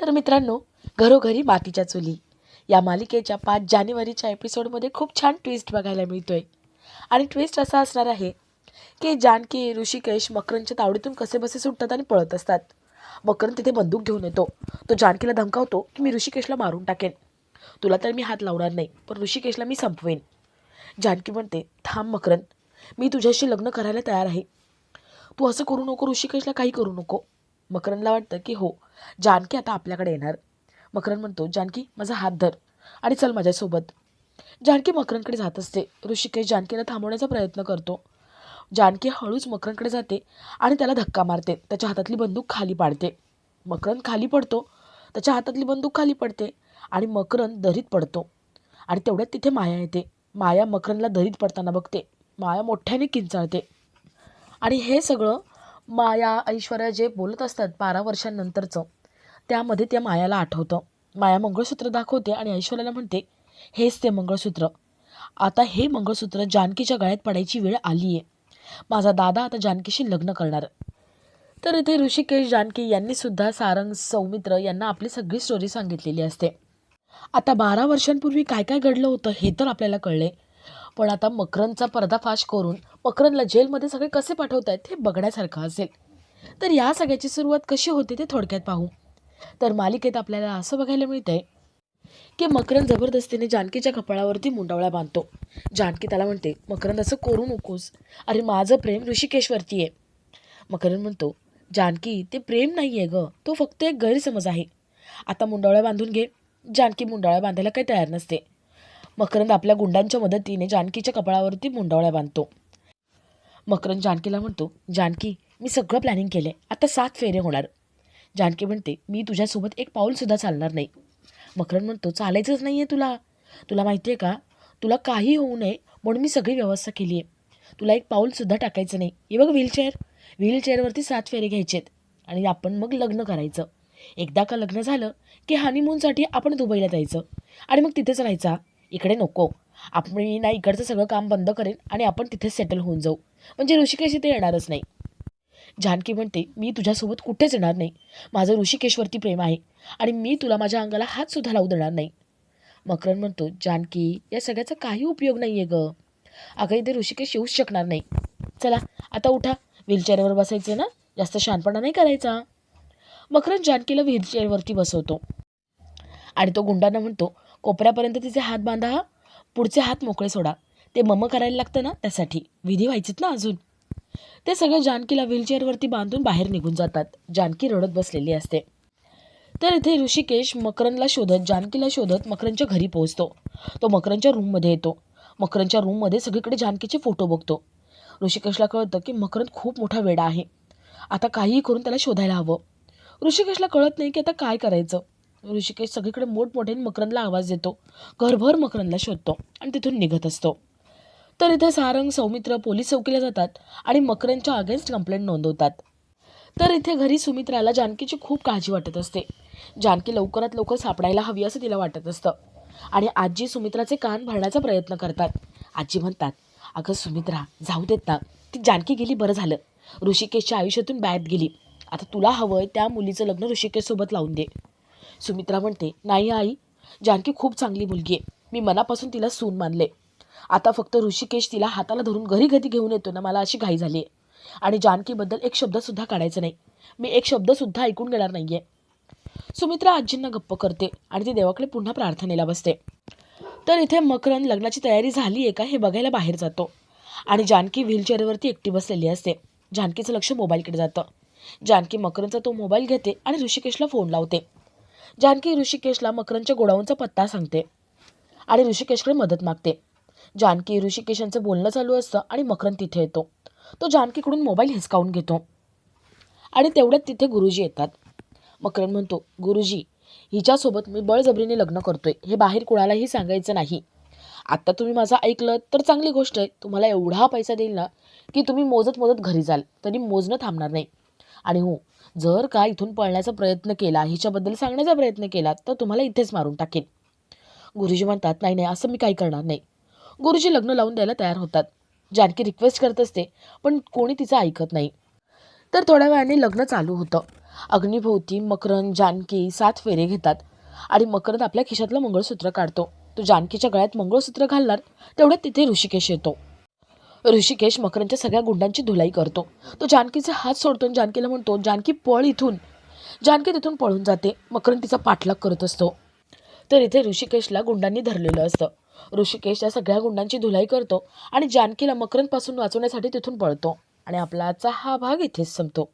तर मित्रांनो घरोघरी मातीच्या चुली. या मालिकेच्या पाच जानेवारीच्या एपिसोडमध्ये खूप छान ट्विस्ट बघायला मिळतोय. आणि ट्विस्ट असा असणार आहे की जानकी ऋषिकेश मकरनच्या तावडीतून कसे बसे सुटतात आणि पळत असतात. मकरन तिथे बंदूक घेऊन येतो. तो जानकीला धमकावतो की मी ऋषिकेशला मारून टाकेन. तुला तर मी हात लावणार नाही पण ऋषिकेशला मी संपवेन. जानकी म्हणते थांब मकरन मी तुझ्याशी लग्न करायला तयार आहे. तू असं करू नको ऋषिकेशला काही करू नको. मकरनला वाटतं की हो जानकी आता आपल्याकडे येणार. मकरन म्हणतो जानकी माझा हात धर आणि चल माझ्यासोबत. जानकी मकरनकडे जात असते. ऋषिकेश जानकीला थांबवण्याचा प्रयत्न करतो. जानकी हळूच मकरनकडे जाते आणि त्याला धक्का मारते. त्याच्या हातातली बंदूक खाली पाडते. मकरन खाली पडतो. त्याच्या हातातली बंदूक खाली पडते आणि मकरन दरीत पडतो. आणि तेवढ्यात तिथे माया येते. माया मकरनला दरीत पडताना बघते. माया मोठ्याने किंचाळते. आणि हे सगळं माया ऐश्वर्या जे बोलत असतात बारा वर्षांनंतरचं त्यामध्ये त्या मायाला आठवतं. माया मंगळसूत्र दाखवते आणि ऐश्वर्याला म्हणते हेच ते मंगळसूत्र. आता हे मंगळसूत्र जानकीच्या गळ्यात पडायची वेळ आली आहे माझा दादा आता जानकीशी लग्न करणार. तर इथे ऋषिकेश जानकी यांनी सुद्धा सारंग सौमित्र यांना आपली सगळी स्टोरी सांगितलेली असते. आता बारा वर्षांपूर्वी काय काय घडलं होतं हे तर आपल्याला कळले पण आता मकरनचा पर्दाफाश करून मकरनला जेलमध्ये सगळे कसे पाठवत आहेत हे बघण्यासारखं असेल. तर या सगळ्याची सुरुवात कशी होते ते थोडक्यात पाहू. तर मालिकेत आपल्याला असं बघायला मिळतंय की मकरन जबरदस्तीने जानकीच्या कपाळावरती मुंडावळ्या बांधतो. जानकी त्याला म्हणते मकरन असं करू नकोस. अरे माझं प्रेम ऋषिकेशवरती आहे. मकरन म्हणतो जानकी ते प्रेम नाही आहे गं. तो फक्त एक गैरसमज आहे. आता मुंडावळ्या बांधून घे. जानकी मुंडावळ्या बांधायला काही तयार नसते. मकरंद आपल्या गुंडांच्या मदतीने जानकीच्या कपाळावरती मुंडावळ्या बांधतो. मकरंद जानकीला म्हणतो जानकी मी सगळं प्लॅनिंग केलं आहे आता सात फेरे होणार. जानकी म्हणते मी तुझ्यासोबत एक पाऊलसुद्धा चालणार नाही. मकरंद म्हणतो चालायचंच नाही आहे तुला. तुला माहिती आहे का? तुला काही होऊ नये म्हणून मी सगळी व्यवस्था केली आहे तुला एक पाऊलसुद्धा टाकायचं नाही. हे बघ व्हीलचेअर व्हीलचेअरवरती सात फेरे घ्यायचेत. आणि आपण मग लग्न करायचं. एकदा का लग्न झालं की हनीमूनसाठी आपण दुबईला जायचं. आणि मग तिथेच राहायचा. इकडे नको. आपण ना इकडचं सगळं काम बंद करेन आणि आपण तिथेच सेटल होऊन जाऊ. म्हणजे ऋषिकेश इथे येणारच नाही. जानकी म्हणते मी तुझ्यासोबत कुठेच येणार नाही. माझं ऋषिकेशवरती प्रेम आहे आणि मी तुला माझ्या अंगाला हातसुद्धा लावू देणार नाही. मकरन म्हणतो जानकी या सगळ्याचा काही उपयोग नाही आहे गं. अगं इथे ऋषिकेश येऊच शकणार नाही. चला आता उठा. व्हीलचेअरवर बसायचं ना? जास्त शहाणपणा नाही करायचा? मकरन जानकीला व्हीलचेअरवरती बसवतो. आणि तो गुंडांना म्हणतो कोपऱ्यापर्यंत तिचे हात बांधा हा पुढचे हात मोकळे सोडा. ते मम करायला लागतं ना त्यासाठी. विधी व्हायचीत ना अजून. ते सगळे जानकीला व्हीलचेअरवरती बांधून बाहेर निघून जातात. जानकी रडत बसलेली असते. तर इथे ऋषिकेश मकरनला शोधत जानकीला शोधत मकरनच्या घरी पोहोचतो. तो मकरनच्या रूममध्ये येतो. मकरनच्या रूममध्ये सगळीकडे जानकीचे फोटो बघतो. ऋषिकेशला कळतं की मकरन खूप मोठा वेडा आहे. आता काहीही करून त्याला शोधायला हवं. ऋषिकेशला कळत नाही की आता काय करायचं. ऋषिकेश सगळीकडे मोठमोठ्याने मकरंदला आवाज देतो. घरभर मकरंदला शोधतो आणि तिथून निघत असतो. तर इथे सारंग सौमित्र पोलीस चौकीला जातात आणि मकरंदच्या अगेन्स्ट कंप्लेंट नोंदवतात. तर इथे घरी सुमित्राला जानकीची खूप काळजी वाटत असते. जानकी लवकरात लवकर सापडायला हवी असं तिला वाटत असतं. आणि आजी सुमित्राचे कान भरण्याचा प्रयत्न करतात. आजी म्हणतात अगं सुमित्रा जाऊ देत ना. ती जानकी गेली बरं झालं. ऋषिकेशच्या आयुष्यातून बॅट गेली. आता तुला हवं आहे त्या मुलीचं लग्न ऋषिकेशसोबत लावून दे. सुमित्रा म्हणते नाही आई जानकी खूप चांगली मुलगी आहे. मी मनापासून तिला सून मानले. आता फक्त ऋषिकेश तिला हाताला धरून घरी घरी घेऊन येतो ना मला अशी घाई झाली आहे आणि जानकीबद्दल एक शब्दसुद्धा काढायचं नाही. मी एक शब्दसुद्धा ऐकून घेणार नाही आहे सुमित्रा आजींना गप्प करते आणि ती देवाकडे पुन्हा प्रार्थनेला बसते. तर इथे मकरन लग्नाची तयारी झाली आहे का हे बघायला बाहेर जातो. आणि जानकी व्हीलचेअरवरती एकटी बसलेली असते. जानकीचं लक्ष मोबाईलकडे जातं. जानकी मकरनचा तो मोबाईल घेते आणि ऋषिकेशला फोन लावते. जानकी ऋषिकेशला मकरनच्या गोडाऊनचा पत्ता सांगते आणि ऋषिकेशकडे मदत मागते. जानकी ऋषिकेश यांचं बोलणं चालू असतं आणि मकरन तिथे येतो. तो जानकीकडून मोबाईल हिसकावून घेतो. आणि तेवढ्यात तिथे गुरुजी येतात. मकरन म्हणतो गुरुजी हिच्यासोबत मी बळजबरीने लग्न करतोय. हे बाहेर कुणालाही सांगायचं नाही. आत्ता तुम्ही माझं ऐकलं तर चांगली गोष्ट आहे. तुम्हाला एवढा पैसा देईल ना की तुम्ही मोजत मोजत घरी जाल. तरी मोजणं थांबणार नाही. आणि हो जर का इथून पळण्याचा प्रयत्न केला हिच्याबद्दल सांगण्याचा प्रयत्न केला तर तुम्हाला इथेच मारून टाकेन. गुरुजी म्हणतात नाही नाही असं मी काही करणार नाही. गुरुजी लग्न लावून द्यायला तयार होतात. जानकी रिक्वेस्ट करत असते पण कोणी तिचं ऐकत नाही. तर थोड्या वेळाने लग्न चालू होतं. अग्निभोवती मकरंद जानकी सात फेरे घेतात आणि मकरंद आपल्या खिशातलं मंगळसूत्र काढतो. तो जानकीच्या गळ्यात मंगळसूत्र घालणार तेवढ्यात तिथे ऋषिकेश येतो. ऋषिकेश मकरंदच्या सगळ्या गुंडांची धुलाई करतो. तो जानकीचे हात सोडतो आणि जानकीला म्हणतो जानकी पळ इथून. जानकी तिथून पळून जाते. मकरंद तिचा पाठलाग करत असतो. तर इथे ऋषिकेशला गुंडांनी धरलेलं असतं. ऋषिकेश या सगळ्या गुंडांची धुलाई करतो आणि जानकीला मकरंदपासून वाचवण्यासाठी तिथून पळतो. आणि आपला आजचा हा भाग इथेच संपतो.